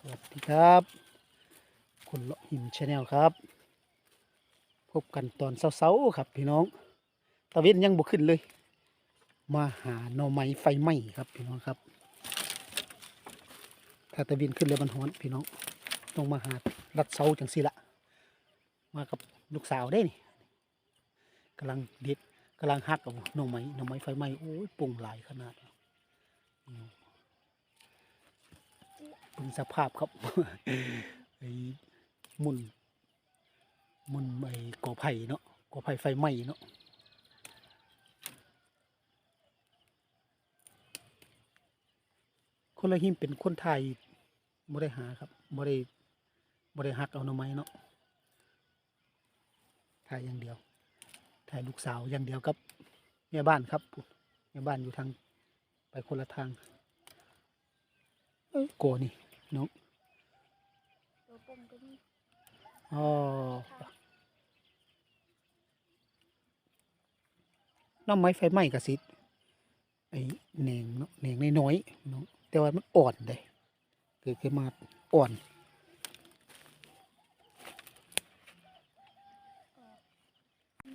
สวัสดีครับคุณเลาะหิมชาแนลครับ พบกันตอนเช้าๆครับพี่น้องตะเวนยังบ่ขึ้นเลย มาหาหน่อไม้ไฟไหม้ครับพี่น้องครับ ถ้าตะเวนขึ้นเลยมันร้อนพี่น้องต้องมาหารัดเสาจังสิละมากับลูกสาวได้นี่กำลังเด็ดกำลังหักกับหน่อไม้หน่อไม้ไฟไหม้โอ้ยปุ่งหลายขนาด อืมเป็นสภาพครับไอ้มุนมุนไอ้กอไผ่เนาะกอไผ่ไฟไหม้เนาะคนละหิมเป็นคนไทยบ่ได้หาครับบ่ได้บ่ได้หักเอาหน่อไม้เนาะถ่ายอย่างเดียวถ่ายลูกสาวอย่างเดียวกับแม่บ้านครับแม่บ้านอยู่ทางไปคนละทางเอ้ยโกนี่ น้องตัวปุ่มก็มีอ๋อน้ำไม้ไฟไหม้กระสิไอ้แหนงเนาะแหนงน้อยๆเนาะแต่ว่ามันอ่อนเลยเกิดขึ้นมาอ่อน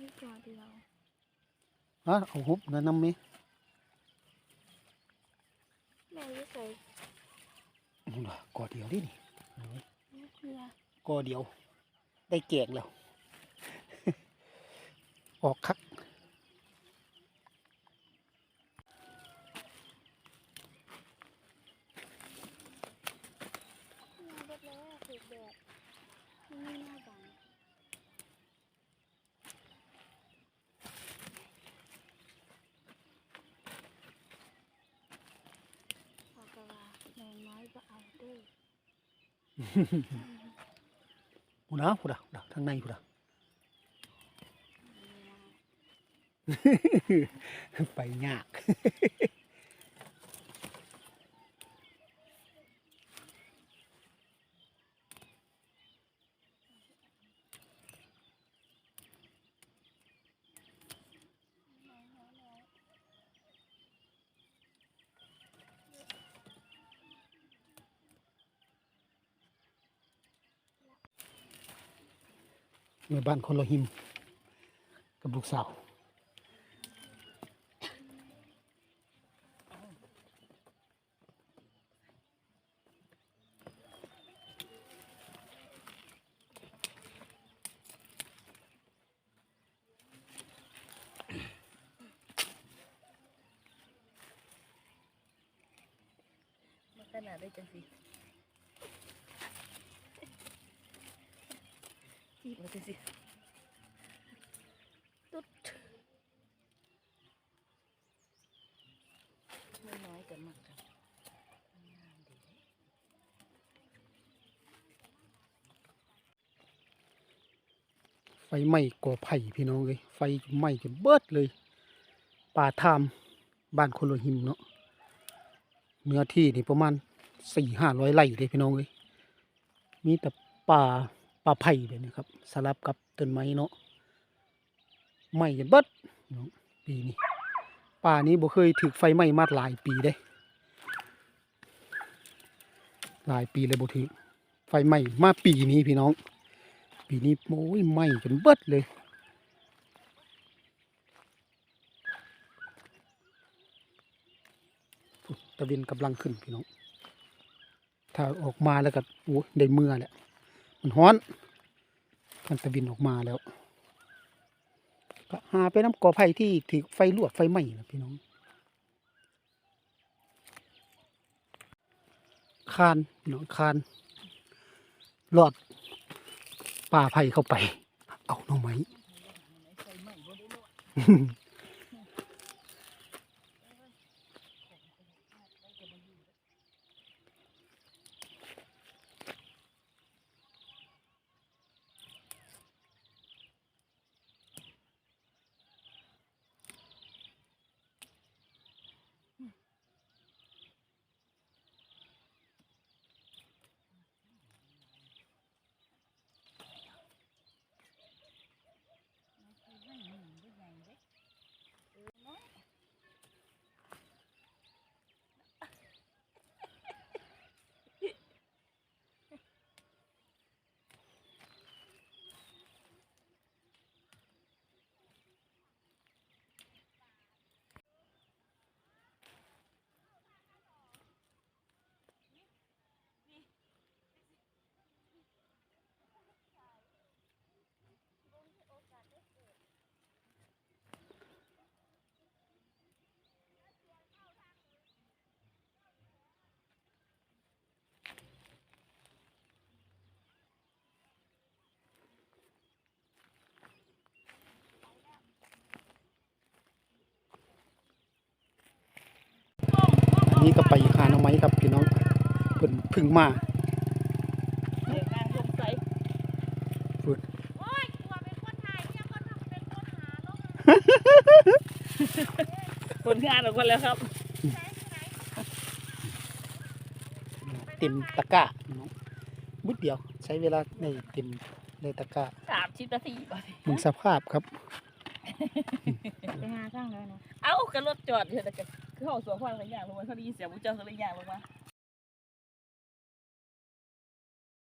มีตัวเดียวฮะเอาหุบนะน้ำไหม แม่ยิ่ใส่ อื้อล่ะกอเดียวดินี่เอาไว้ลูกเรือกอเดียว ได้แกงแล้ว ออกคัก แม่เบิดแล้วถูกแดดไม่มีหน้าบังพอกะว่า แมงน้อยก็เอาเด้วยพูนะพูนะพูนะทางในพูนะไปยาก แม่บ้านคนละหิม กับลูกสาวขนาดได้จังสิ จีบมาสิตุ๊ดไม่น้อยกันมากกันงามดีไฟไหม้ก่อไผ่พี่น้องเลยไฟไหม้จนเบิดเลย ป่าทามบ้านคนลหิมเนาะเนื้อที่นี่ประมาณสี่ห้าร้อยไร่เลยพี่น้องเลยมีแต่ป่า ป่าไผ่แบบนี้ครับ สลับกับต้นไม้เนาะไหม้จนเบิดพี่น้องปีนี้ป่านี้บ่เคยถูกไฟไหม้มาหลายปีเด้ หลายปีเลยบ่ถือไฟไหม้มาปีนี้พี่น้อง ปีนี้โอ้ยไหม้จนเบิดเลยตะเวนกำลังขึ้นพี่น้อง ถ้าออกมาแล้วก็โอ้ได้เมื่อแหละ มันฮ้อนคันตะเวนออกมาแล้วก็หาไปน้ำกอไผ่ที่ถือไฟลวกไฟไหม้นะพี่น้องคานพี่น้องคานรอดป่าไผ่เข้าไป เอาหน่อไม้ไหม นี้ก็ไปหาหน่อไม้ครับพี่น้องเพิ่นเพึ่งมาเดี๋ยวงานลงใส่โอ้ยตัวเป็นคนถ่ายเนี่ยคนทำเป็นคนหาลงผลงานออกมาแล้วครับไหนไหนเต็มตะกร้าพี่น้องบุดเดียวใช้เวลาในเต็มในตะกร้าสามชิปนาทีบ่มึงสภาพครับไปหาข้างแล้วนะเอ้ากันรถจอดเถอะแต่ก็คือ เขาสวนควายอะไรอย่างลงมาเขาได้ยินเสียงมุ้เจ้าเขาเลยอย่างลงมา